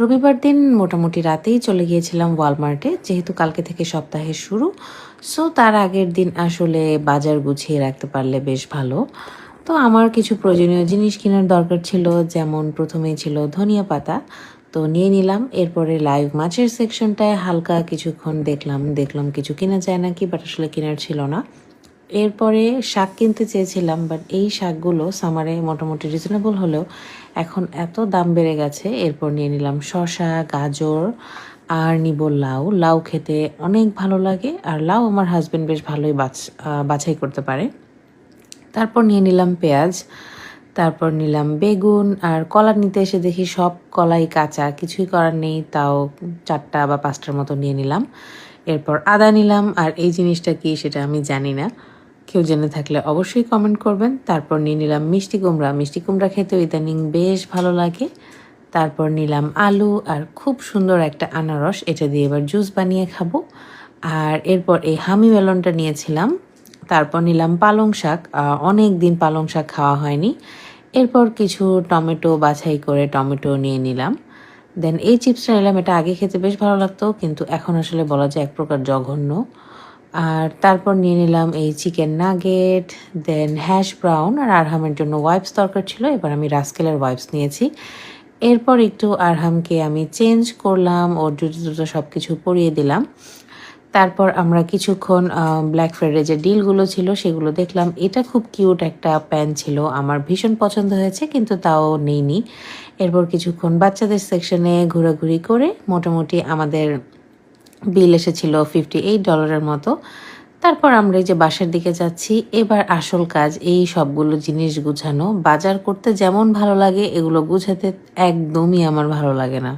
রবিবার দিন মোটামুটি রাতেই চলে গিয়েছিলাম ওয়ালমার্টে, যেহেতু কালকে থেকে সপ্তাহের শুরু। সো তার আগের দিন আসলে বাজার গুছিয়ে রাখতে পারলে বেশ ভালো। তো আমার কিছু প্রয়োজনীয় জিনিস কেনার দরকার ছিল, যেমন প্রথমেই ছিল ধনিয়া পাতা। তো নিয়ে নিলাম, এরপরে লাইভ মাছের সেকশনটায় হালকা কিছুক্ষণ দেখলাম দেখলাম কিছু কেনা যায় নাকি বাট আসলে কেনার ছিল না। এরপরে শাক কিনতে চেয়েছিলাম বাট এই শাকগুলো সামারে মোটামুটি রিজনেবল হলেও এখন এত দাম বেড়ে গেছে। এরপর নিয়ে নিলাম শসা, গাজর, আর নিব লাউ। লাউ খেতে অনেক ভালো লাগে, আর লাউ আমার হাজবেন্ড বেশ ভালোই বাছ বাছাই করতে পারে। তারপর নিয়ে নিলাম পেঁয়াজ, তারপর নিলাম বেগুন, আর কলা নিতে এসে দেখি সব কলাই কাঁচা, কিছুই করার নেই, তাও চারটা বা পাঁচটার মতো নিয়ে নিলাম। এরপর আদা নিলাম, আর এই জিনিসটা কি সেটা আমি জানি না। কেউ জেনে থাকলে অবশ্যই কমেন্ট করবেন। তারপর নিয়ে নিলাম মিষ্টি কুমড়া। মিষ্টি কুমড়া খেতে ইদানিং বেশ ভালো লাগে। তারপর নিলাম আলু আর খুব সুন্দর একটা আনারস। এটা দিয়ে এবার জুস বানিয়ে খাব। আর এরপর এই হামি মেলনটা নিয়েছিলাম। তারপর নিলাম পালং শাক। অনেক দিন পালং শাক খাওয়া হয়নি। এরপর কিছু টমেটো বাছাই করে টমেটো নিয়ে নিলাম। দেন এই চিপসটা নিলাম। এটা আগে খেতে বেশ ভালো লাগতো, কিন্তু এখন আসলে বলা যায় এক প্রকার জঘন্য। আর তারপর নিয়ে নিলাম এই chicken nugget then hash brown আর আরহামের জন্য ওয়াইপস দরকার ছিল, এবার আমি রাস্কেলের ওয়াইপস নিয়েছি। এরপর একটু আরহামকে আমি চেঞ্জ করলাম, ওর জুতো জুতো সব কিছু পরিয়ে দিলাম। তারপর আমরা কিছুক্ষণ ব্ল্যাক ফ্রাইডে যে ডিলগুলো ছিল, সেগুলো দেখলাম। এটা খুব কিউট একটা প্যান্ট ছিল, আমার ভীষণ পছন্দ হয়েছে, কিন্তু তাও নেইনি। এরপর কিছুক্ষণ বাচ্চাদের সেকশনে ঘোরাঘুরি করে, মোটামুটি আমাদের বিল এসেছিল ফিফটি এইট ডলারের মতো। তারপর আমরা এই যে বাসের দিকে যাচ্ছি, এবার আসল কাজ এই সবগুলো জিনিস গুছানো। বাজার করতে যেমন ভালো লাগে, এগুলো গুছাতে একদমই আমার ভালো লাগে না।